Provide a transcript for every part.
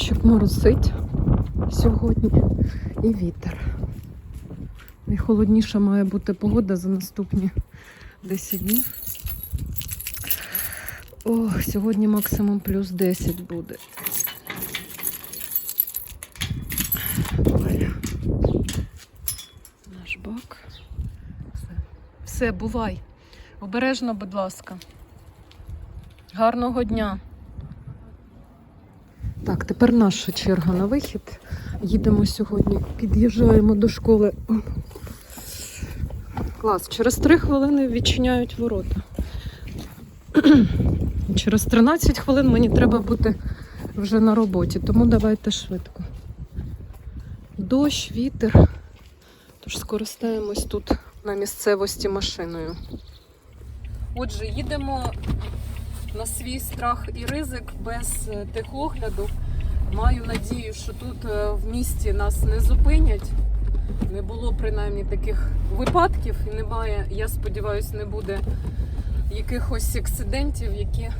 Дощик моросить сьогодні і вітер. Найхолодніша має бути погода за наступні 10 днів. Ох, сьогодні максимум плюс 10 буде. Наш бак. Все, бувай. Обережно, будь ласка. Гарного дня. Тепер наша черга на вихід. Їдемо сьогодні, під'їжджаємо до школи. Клас, через 3 хвилини відчиняють ворота. Через 13 хвилин мені треба бути вже на роботі, тому давайте швидко. Дощ, вітер. Тож скористаємось тут на місцевості машиною. Отже, їдемо на свій страх і ризик без е, техогляду. Маю надію, що тут е, в місті нас не зупинять. Не було принаймні таких випадків і немає, я сподіваюся, не буде якихось акцидентів, які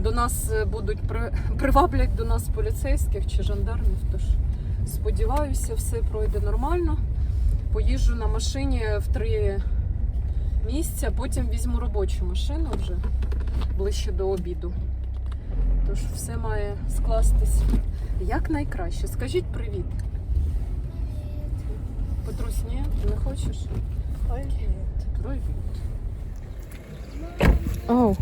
до нас е, будуть при... приваблять до нас поліцейських чи жандармів. Тож сподіваюся, все пройде нормально. Поїжджу на машині в три місця, потім візьму робочу машину вже ближче до обіду. Тож все має скластись як найкраще. Скажіть привіт. Петрусь, ні, ти не хочеш? Привіт. Привіт. Оу.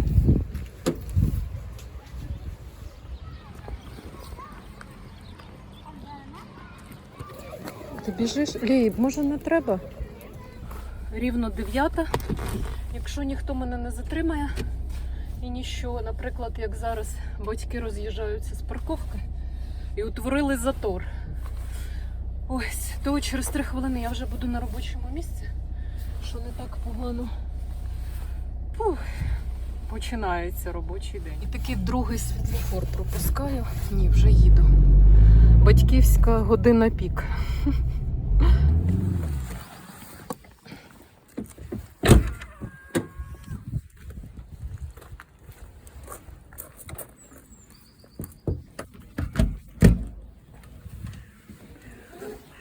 Ти біжиш? Лій, може не треба? Рівно дев'ята. Якщо ніхто мене не затримає і ніщо, наприклад, як зараз батьки роз'їжджаються з парковки і утворили затор. Ось, то через три хвилини я вже буду на робочому місці, що не так погано. Фух, починається робочий день. І такий другий світлофор пропускаю. Ні, вже їду. Батьківська година пік.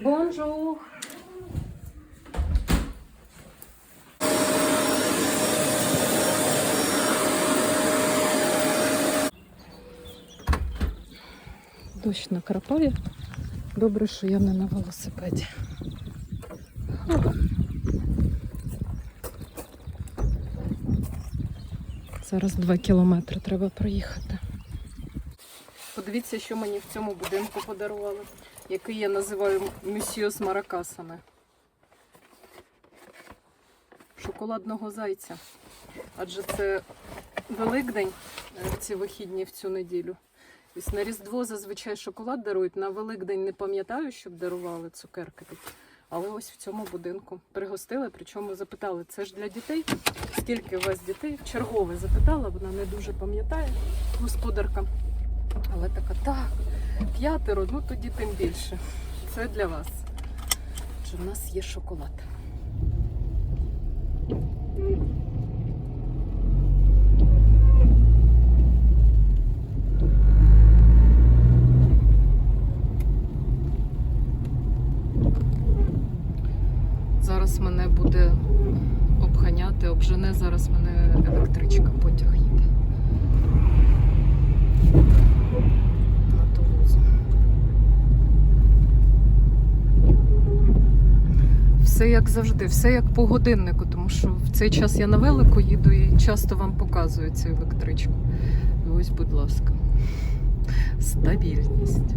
Bonjour. Дощ накрапає. Добре, що я не на велосипеді. Зараз два кілометри треба проїхати. Подивіться, що мені в цьому будинку подарували, який я називаю мюсьє з маракасами. Шоколадного зайця. Адже це Великдень, е, ці вихідні в цю неділю. Ось на Різдво зазвичай шоколад дарують. На Великдень не пам'ятаю, щоб дарували цукерки такі. Але ось в цьому будинку пригостили, причому запитали, це ж для дітей? Скільки у вас дітей? Чергове запитала, вона не дуже пам'ятає, господарка. Але така, так, п'ятеро, ну тоді тим більше. Це для вас. Що в нас є шоколад. Зараз мене буде обжене зараз мене електричка, потяг їде. Все як завжди, все як по годиннику, тому що в цей час я на велику їду і часто вам показую цю електричку. І ось, будь ласка, стабільність.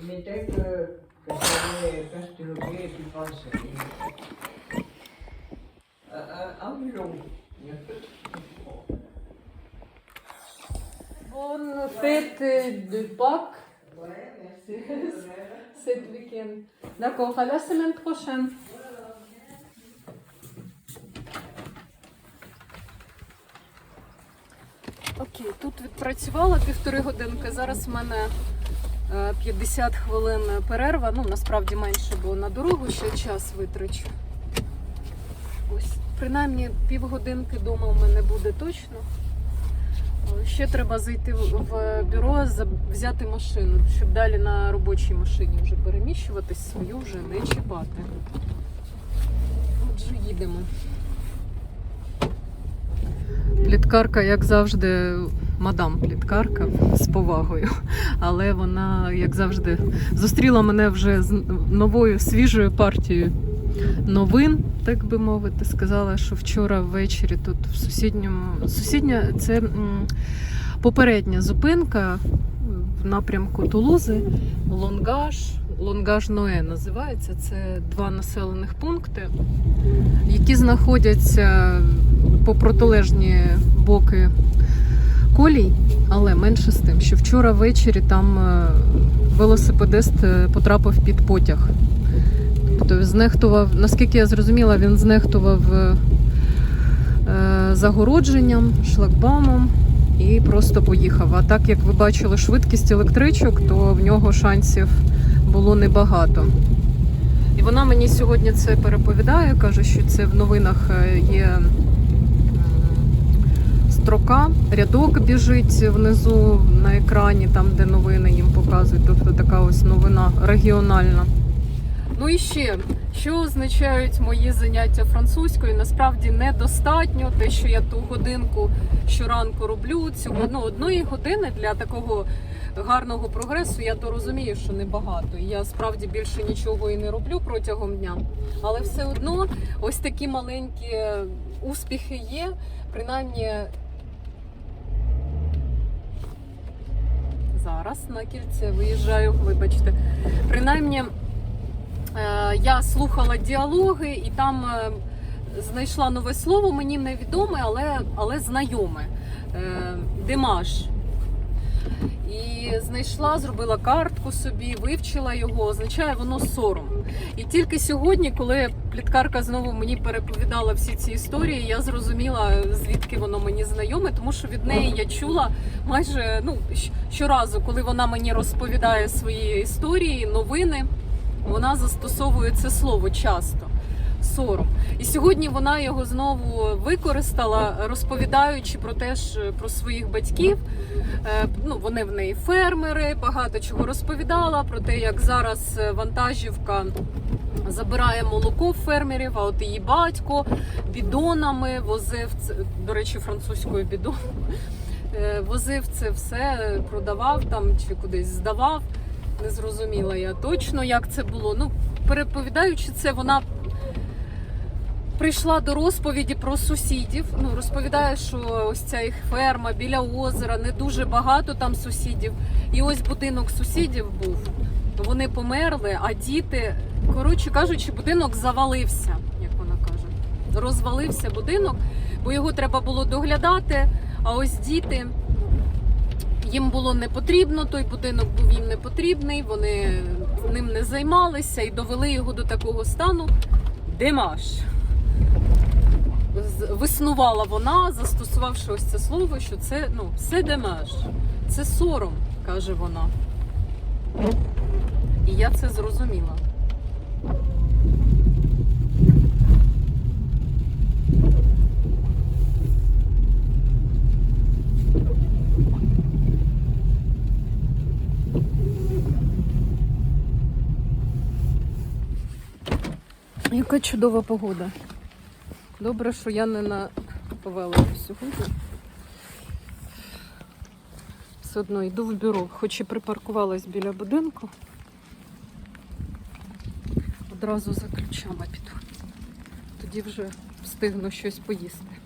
Il mettait que, que j'avais perturbé et puis passé. Un, de- Bonne fête de Pâques Ouais, merci. cet week-end. D'accord, à la semaine prochaine. Окей, тут відпрацювала півтори годинки. Зараз в мене е, 50 хвилин перерва. Ну, насправді менше, бо на дорогу ще час витрачу. Ось, принаймні півгодинки вдома в мене буде точно. Ще треба зайти в бюро, взяти машину, щоб далі на робочій машині вже переміщуватись, свою вже не чіпати. Отже, їдемо. Пліткарка, як завжди, мадам пліткарка з повагою. Але вона, як завжди, зустріла мене вже з новою свіжою партією новин, так би мовити. Сказала, що вчора ввечері тут в сусідньому сусідня це попередня зупинка в напрямку Тулузи, Лонгаж. Лонгаж Ное називається. Це два населених пункти, які знаходяться по протилежні боки колій, але менше з тим, що вчора ввечері там е, велосипедист е, потрапив під потяг. Тобто знехтував, наскільки я зрозуміла, він знехтував е, загородженням, шлагбаумом і просто поїхав. А так як ви бачили швидкість електричок, то в нього шансів було небагато. І вона мені сьогодні це переповідає, каже, що це в новинах є строка, рядок біжить внизу на екрані, там де новини їм показують. Тобто така ось новина регіональна. Ну і ще, що означають мої заняття французькою? Насправді недостатньо те, що я ту годинку щоранку роблю. Цю ну, одної години для такого гарного прогресу, я то розумію, що небагато. Я справді більше нічого і не роблю протягом дня. Але все одно ось такі маленькі успіхи є. Принаймні. Зараз на кільце виїжджаю, вибачте. Принаймні, е, я слухала діалоги і там е, знайшла нове слово, мені невідоме, але, але знайоме. Е, Димаш. І знайшла, зробила картку собі, вивчила його, означає воно сором. І тільки сьогодні, коли пліткарка знову мені переповідала всі ці історії, я зрозуміла, звідки воно мені знайоме, тому що від неї я чула майже ну, щоразу, коли вона мені розповідає свої історії, новини, вона застосовує це слово часто. Сором. І сьогодні вона його знову використала, розповідаючи про те ж про своїх батьків. Е, Ну, вони в неї фермери, багато чого розповідала про те, як зараз е, вантажівка забирає молоко фермерів, а от її батько бідонами возив це, до речі, французькою бідон. е, Возив це все, продавав там чи кудись здавав. Не зрозуміла я точно, як це було. Ну, переповідаючи це, вона прийшла до розповіді про сусідів. Ну, розповідає, що ось ця їх ферма біля озера, не дуже багато там сусідів. І ось будинок сусідів був. Вони померли, а діти, коротше кажучи, будинок завалився, як вона каже. Розвалився будинок, бо його треба було доглядати. А ось діти їм було не потрібно, той будинок був їм не потрібний, вони ним не займалися і довели його до такого стану. Димаш. Виснувала вона, застосувавши ось це слово, що це ну, це демеш, це сором, каже вона. І я це зрозуміла. Яка чудова погода. Добре, що я не на Павелові сьогодні. Все одно йду в бюро, хоч і припаркувалась біля будинку. Одразу за ключами піду. Тоді вже встигну щось поїсти.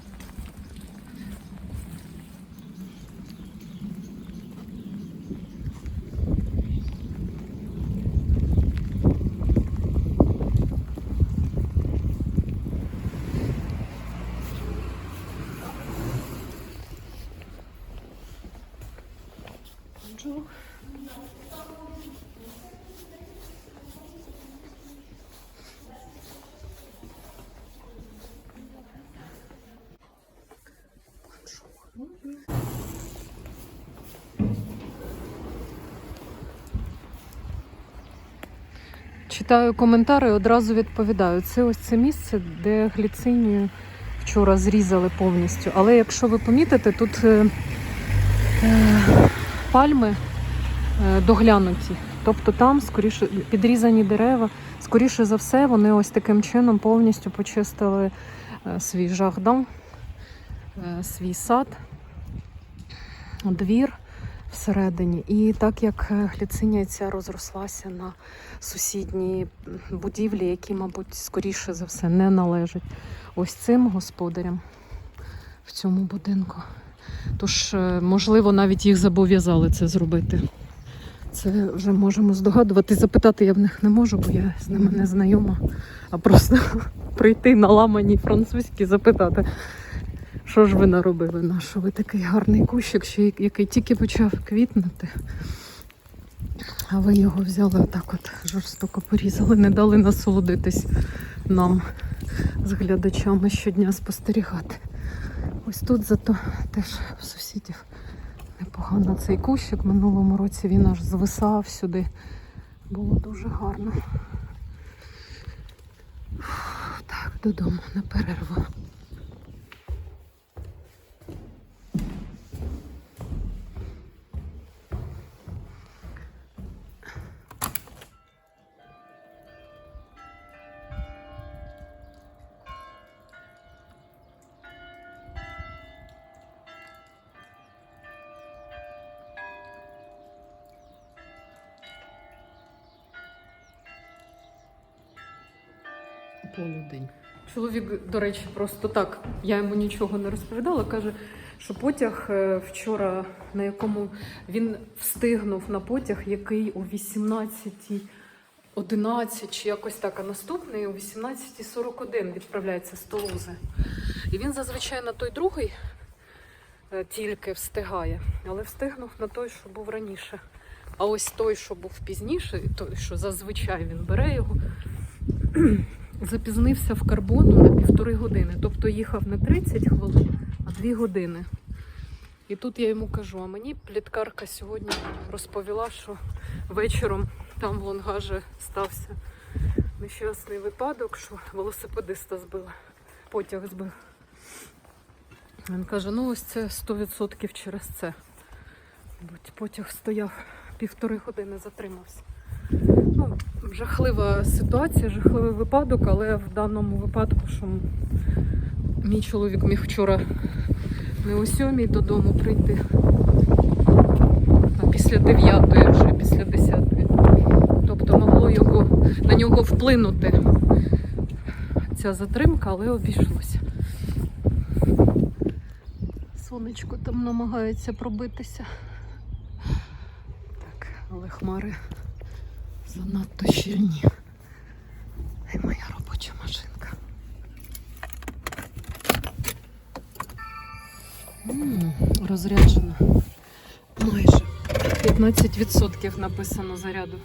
Читаю коментарі, одразу відповідаю. Це ось це місце, де гліцинію вчора зрізали повністю. Але якщо ви помітите, тут е, е, пальми е, доглянуті. Тобто там скоріше підрізані дерева. Скоріше за все, вони ось таким чином повністю почистили е, свій жахдан, е, свій сад, двір всередині. І так як е, гліцинія ця розрослася на сусідні будівлі, які, мабуть, скоріше за все не належать ось цим господарям в цьому будинку. Тож, е, можливо, навіть їх зобов'язали це зробити. Це вже можемо здогадувати. Запитати я в них не можу, бо я з ними не знайома, а просто прийти на ламані французькі, запитати, що ж ви наробили, на що ви такий гарний кущик, й- який тільки почав квітнути. А ви його взяли отак от жорстоко порізали, не дали насолодитись нам з глядачами щодня спостерігати. Ось тут зато теж в сусідів непогано цей кущик. Минулому році він аж звисав сюди. Було дуже гарно. Так, додому на перерву. Полудень. Чоловік, до речі, просто так, я йому нічого не розповідала, каже, що потяг е, вчора, на якому він встигнув на потяг, який о 18.11 чи якось так, а наступний о 18.41 відправляється з Толузи. І він зазвичай на той другий е, тільки встигає, але встигнув на той, що був раніше. А ось той, що був пізніше, той, що зазвичай він бере його, запізнився в карбону на півтори години. Тобто їхав не 30 хвилин, а 2 години. І тут я йому кажу: а мені пліткарка сьогодні розповіла, що вечором там в Лонгаже стався нещасний випадок, що велосипедиста збила, потяг збив. Він каже: ну ось це 100% через це. Мабуть, потяг стояв півтори години, затримався. Ну, жахлива ситуація, жахливий випадок, але в даному випадку, що мій чоловік міг вчора не о сьомій додому прийти, а після дев'ятої вже, після десятої. Тобто могло його на нього вплинути ця затримка, але обійшлося. Сонечко там намагається пробитися. Так, але хмари занадто щільні. І моя робоча машинка. М, Розряджена. Майже 15% написано заряду.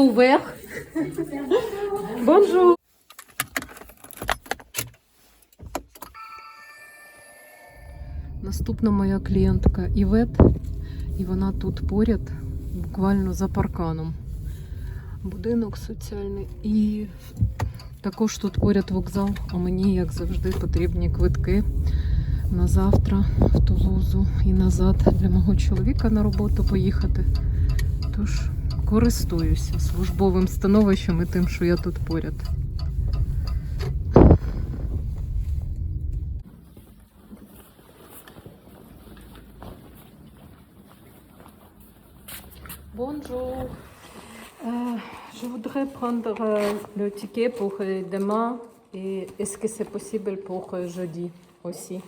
Ouvert. Bonjour. Наступна моя клієнтка Івет, і вона тут поряд, буквально за парканом. Будинок соціальний. І також тут поряд вокзал, а мені, як завжди, потрібні квитки на завтра в Тулузу і назад для мого чоловіка на роботу поїхати. Тож користуюся службовим становищем і тим, що я тут поряд. Бонжур. Е, Je voudrais prendre euh, le ticket pour euh, demain et est-ce que c'est possible pour euh, jeudi aussi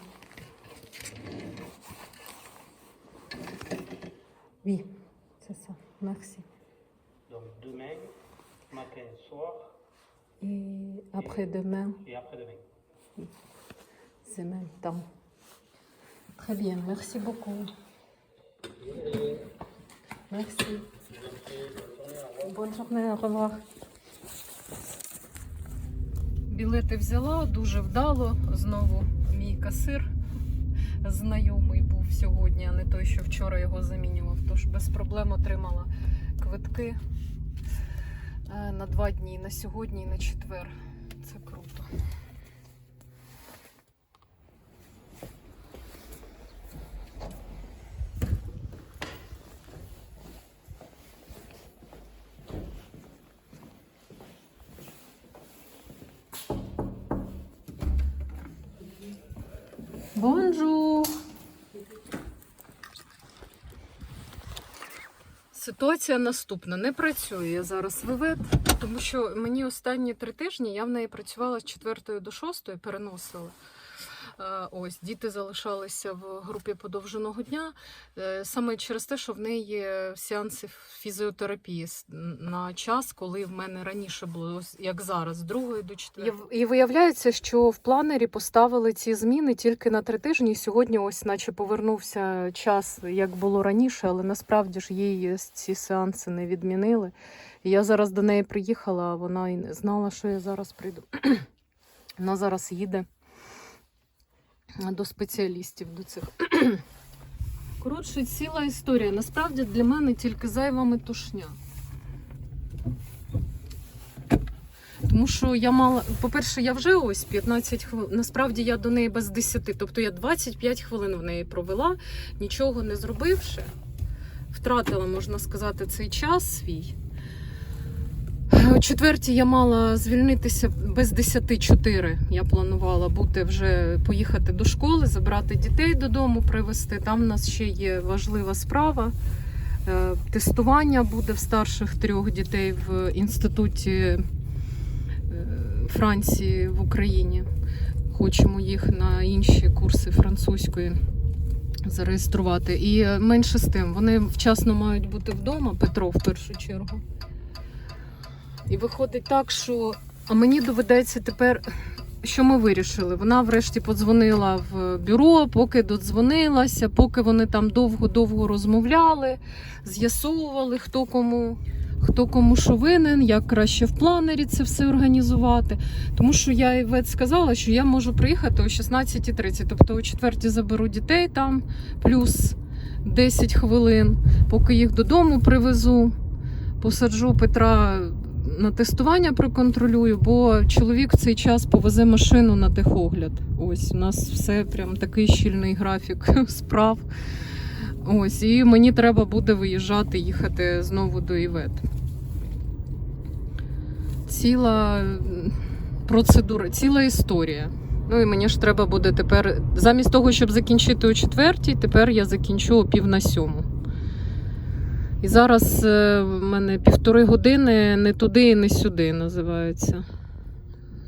Oui, c'est ça. Merci. Et après-demain, et après-demain. c'est même temps. Très bien, merci beaucoup. Merci. Bonne journée, au revoir. Білети взяла дуже вдало. Знову мій касир знайомий був сьогодні, а не той, що вчора його замінював. Тож без проблем отримала квитки на два дні, на сьогодні і на четвер. Це круто. Ситуація наступна. Не працюю я зараз вивет, тому що мені останні три тижні я в неї працювала з 4 до 6, переносила. Е, Ось діти залишалися в групі подовженого дня е, саме через те, що в неї є сеанси фізіотерапії на час, коли в мене раніше було як зараз, з другої до четвертої. І виявляється, що в планері поставили ці зміни тільки на три тижні. Сьогодні, ось, наче повернувся час, як було раніше, але насправді ж їй ці сеанси не відмінили. Я зараз до неї приїхала, а вона і не знала, що я зараз прийду. Вона зараз їде до спеціалістів до цих. Коротше, ціла історія. Насправді для мене тільки зайва метушня. Тому що я мала, по-перше, я вже ось 15 хвилин. Насправді я до неї без 10. Тобто я 25 хвилин в неї провела, нічого не зробивши. Втратила, можна сказати, цей час свій. О четвертій я мала звільнитися без 10-4. Я планувала бути вже поїхати до школи, забрати дітей додому, привезти. Там у нас ще є важлива справа. Е, Тестування буде в старших трьох дітей в інституті е, Франції в Україні. Хочемо їх на інші курси французької зареєструвати. І е, менше з тим, вони вчасно мають бути вдома, Петро в першу чергу. І виходить так, що а мені доведеться тепер. Що ми вирішили? Вона врешті подзвонила в бюро, поки додзвонилася, поки вони там довго-довго розмовляли, з'ясовували, хто кому, хто кому що винен, як краще в планері це все організувати. Тому що я Івет сказала, що я можу приїхати о 16.30, тобто о 4 заберу дітей там, плюс 10 хвилин, поки їх додому привезу, посаджу Петра на тестування проконтролюю, бо чоловік в цей час повезе машину на техогляд. Ось у нас все прям такий щільний графік справ. Ось, і мені треба буде виїжджати, їхати знову до Івет. Ціла процедура, ціла історія. Ну і мені ж треба буде тепер, замість того, щоб закінчити о четвертій, тепер я закінчу о пів на сьому. І зараз е, в мене півтори години не туди і не сюди називається.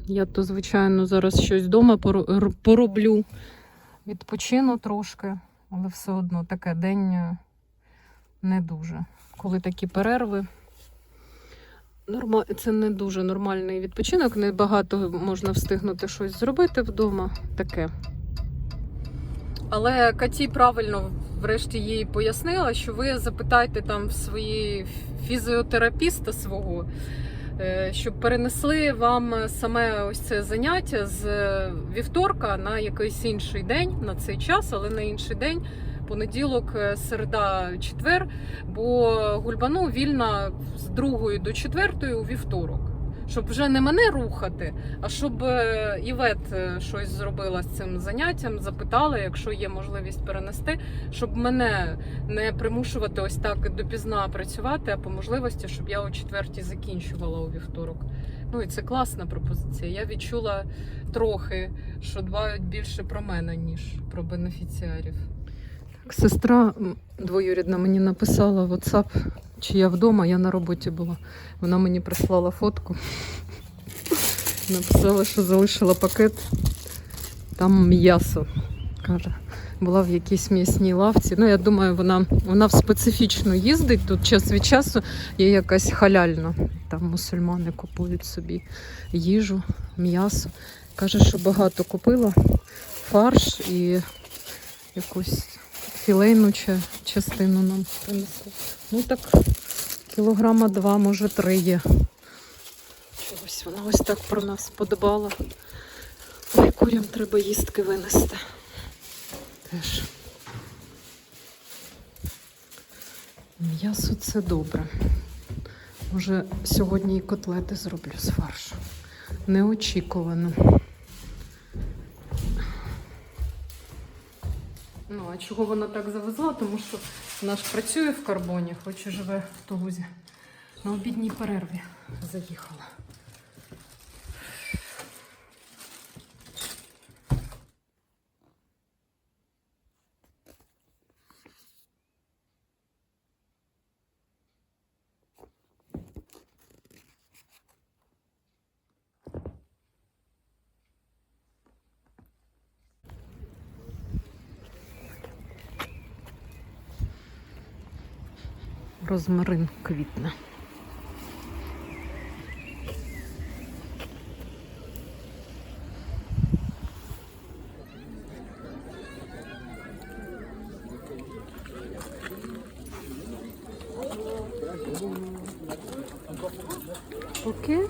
Я то, звичайно, зараз щось вдома пороблю, відпочину трошки, але все одно таке день е, не дуже. Коли такі перерви. Це не дуже нормальний відпочинок, не багато можна встигнути щось зробити вдома. Таке. Але Каті правильно врешті їй пояснила, що ви запитайте там свої фізіотерапіста свого, е, щоб перенесли вам саме ось це заняття з вівторка на якийсь інший день, на цей час, але на інший день. Понеділок, е, середа, четвер, бо гульбану вільна з другої до четвертої у вівторок. Щоб вже не мене рухати, а щоб е, Івет е, щось зробила з цим заняттям, запитала, якщо є можливість перенести, щоб мене не примушувати ось так допізна працювати, а по можливості, щоб я о четвертій закінчувала у вівторок. Ну і це класна пропозиція. Я відчула трохи, що дбають більше про мене, ніж про бенефіціарів. Сестра двоюрідна мені написала в WhatsApp чи я вдома, я на роботі була. Вона мені прислала фотку. Написала, що залишила пакет. Там м'ясо. Каже, була в якійсь м'ясній лавці. Ну, я думаю, вона, вона специфічно їздить. Тут час від часу є якась халяльна. Там мусульмани купують собі їжу, м'ясо. Каже, що багато купила фарш і якусь філейну ча- частину нам принесли. Ну так, кілограма два, може три є. Чогось вона ось так про нас подбала. Ой, курям треба їстки винести. Теж. М'ясо це добре. Може, сьогодні і котлети зроблю з фаршу. Неочікувано. Ну, а чого вона так завезла? Тому що вона ж працює в карбоні, хоч і живе в Тулузі. На обідній перерві заїхала. Розмарин квітне. Окей.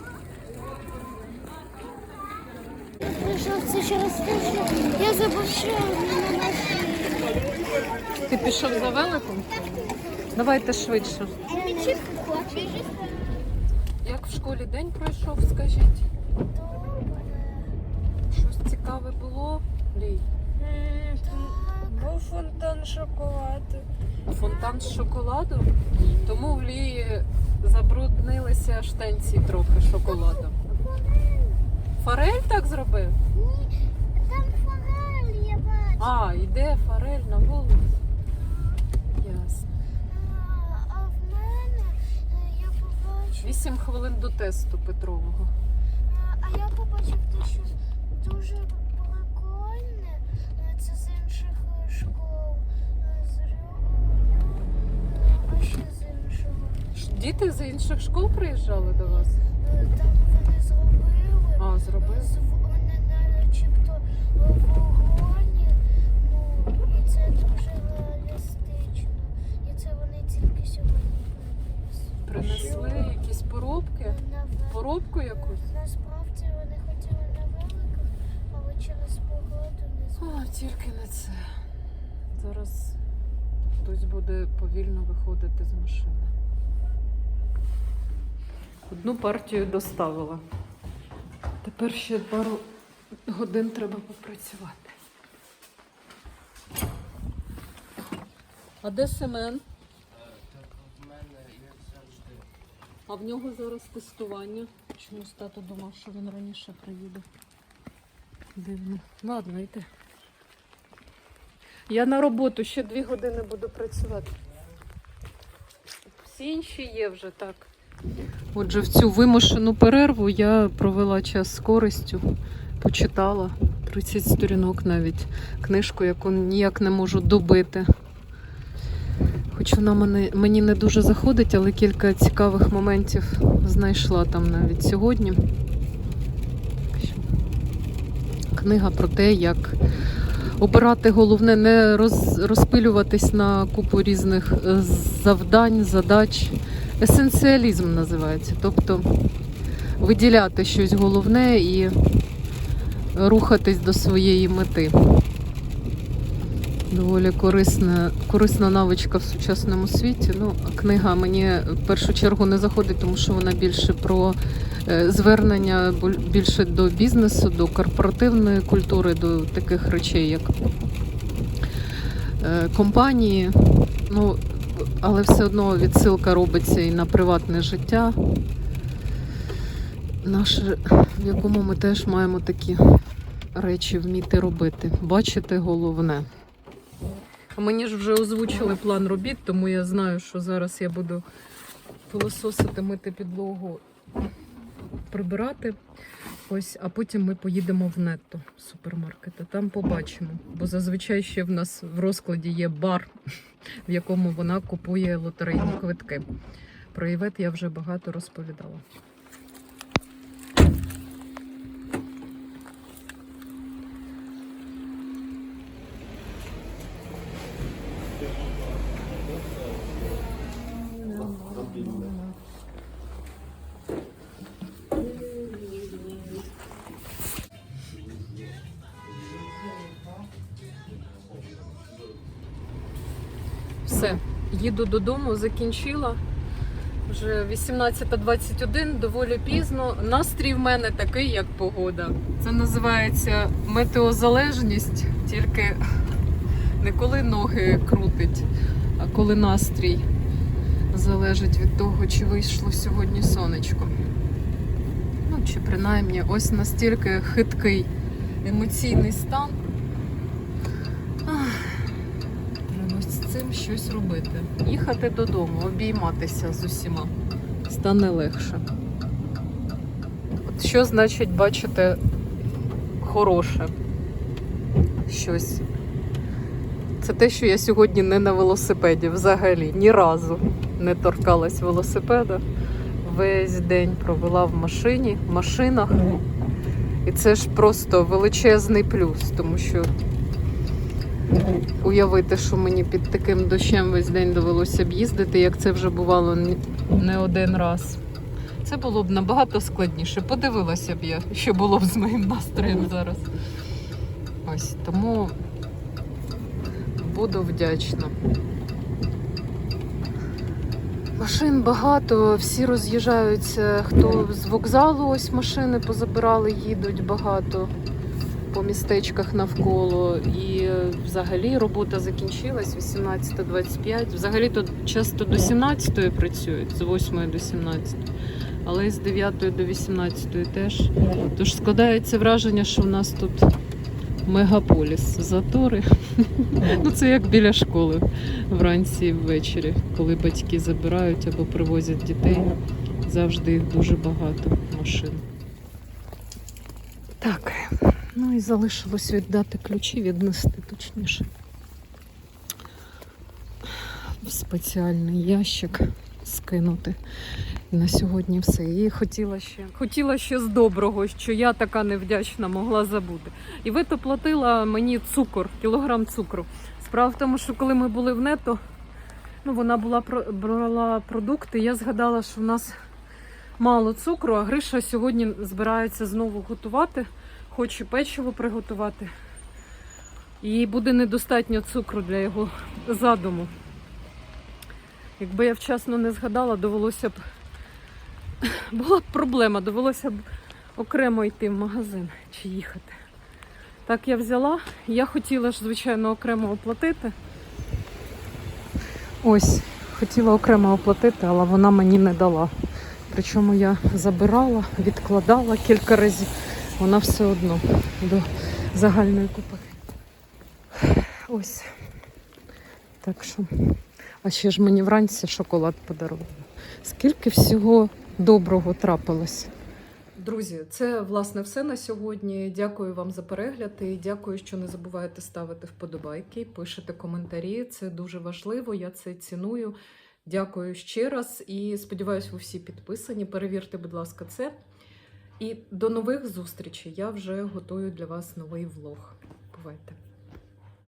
Прийшов це через те, що я забув, що на Ти пішов за великом? Давайте швидше. Як в школі день пройшов, скажіть? Щось цікаве було? Лій. Був фонтан шоколаду. Фонтан з шоколаду. Тому в Лії забруднилися штанці трохи шоколадом. Форель так зробив? Ні, Там форель, я бачу. А, йде форель на вулицю. 8 хвилин до тесту Петрового. А я побачив те, що дуже прикольне. Е, це з інших е, школ. Е, з а ще з іншого. Діти з інших школ приїжджали до вас? Там вони зробили. А, зробили? Вони начебто вогоні. Ну, і це дуже реалістично. І це вони тільки сьогодні принесли. Принесли на ве- якусь? Насправді вони хотіли на великах, але через погоду не змогли. О, тільки не це. Зараз хтось буде повільно виходити з машини. Одну партію доставила. Тепер ще пару годин треба попрацювати. А де Семен? А в нього зараз тестування. Чомусь тато думав, що він раніше приїде. Дивно. Ладно, йди. Я на роботу ще дві години буду працювати. Всі інші є вже так. Отже, в цю вимушену перерву я провела час з користю, почитала 30 сторінок навіть книжку, яку ніяк не можу добити. Хоч вона мені не дуже заходить, але кілька цікавих моментів знайшла там навіть сьогодні. Книга про те, як обирати головне, не роз, розпилюватись на купу різних е, завдань, задач. Есенціалізм називається. Тобто виділяти щось головне і рухатись до своєї мети. Доволі корисна, корисна навичка в сучасному світі. Ну, книга мені в першу чергу не заходить, тому що вона більше про е, звернення більше до бізнесу, до корпоративної культури, до таких речей, як е, компанії. Ну, але все одно відсилка робиться і на приватне життя, наше, в якому ми теж маємо такі речі вміти робити. Бачити головне. Мені ж вже озвучили план робіт, тому я знаю, що зараз я буду пилососити, мити підлогу, прибирати. Ось, а потім ми поїдемо в нетто супермаркет. а Там побачимо. Бо зазвичай ще в нас в розкладі є бар, в якому вона купує лотерейні квитки. Про Івет я вже багато розповідала. Все, їду додому, закінчила. Вже 18.21, доволі пізно. Настрій в мене такий, як погода. Це називається метеозалежність, тільки не коли ноги крутить, а коли настрій залежить від того, чи вийшло сьогодні сонечко. Ну, чи принаймні ось настільки хиткий емоційний стан. Щось робити. Їхати додому, обійматися з усіма. Стане легше. От що значить бачити хороше щось? Це те, що я сьогодні не на велосипеді взагалі ні разу не торкалась велосипеда. Весь день провела в машині, в машинах. І це ж просто величезний плюс, тому що уявити, що мені під таким дощем весь день довелося б їздити, як це вже бувало не один раз. Це було б набагато складніше. Подивилася б я, що було б з моїм настроєм зараз. Ось тому буду вдячна. Машин багато, всі роз'їжджаються. Хто з вокзалу, ось машини позабирали, їдуть багато по містечках навколо. І взагалі робота закінчилась 18.25. Взагалі то часто до 17 працюють, з 8 до 17. Але і з 9 до 18 теж. Тож складається враження, що в нас тут мегаполіс, затори. Ну, це як біля школи вранці і ввечері, коли батьки забирають або привозять дітей. Завжди їх дуже багато машин. Так, ну і залишилось віддати ключі, віднести точніше. В спеціальний ящик скинути. На сьогодні все. І хотіла ще, хотіла ще з доброго, що я така невдячна могла забути. І вито платила мені цукор, кілограм цукру. Справа в тому, що коли ми були в нето, ну вона була брала продукти. Я згадала, що в нас мало цукру, а Гриша сьогодні збирається знову готувати, хоче печиво приготувати. І буде недостатньо цукру для його задуму. Якби я вчасно не згадала, довелося б. Була б проблема, довелося б окремо йти в магазин чи їхати. Так я взяла. Я хотіла ж, звичайно, окремо оплатити. Ось, хотіла окремо оплатити, але вона мені не дала. Причому я забирала, відкладала кілька разів. Вона все одно до загальної купи. Ось. Так що. А ще ж мені вранці шоколад подарували. Скільки всього доброго трапилось. Друзі, це власне все на сьогодні. Дякую вам за перегляд і дякую, що не забуваєте ставити вподобайки, пишете коментарі. Це дуже важливо. Я це ціную. Дякую ще раз і сподіваюся, ви всі підписані. Перевірте, будь ласка, це. І до нових зустрічей. Я вже готую для вас новий влог. Бувайте!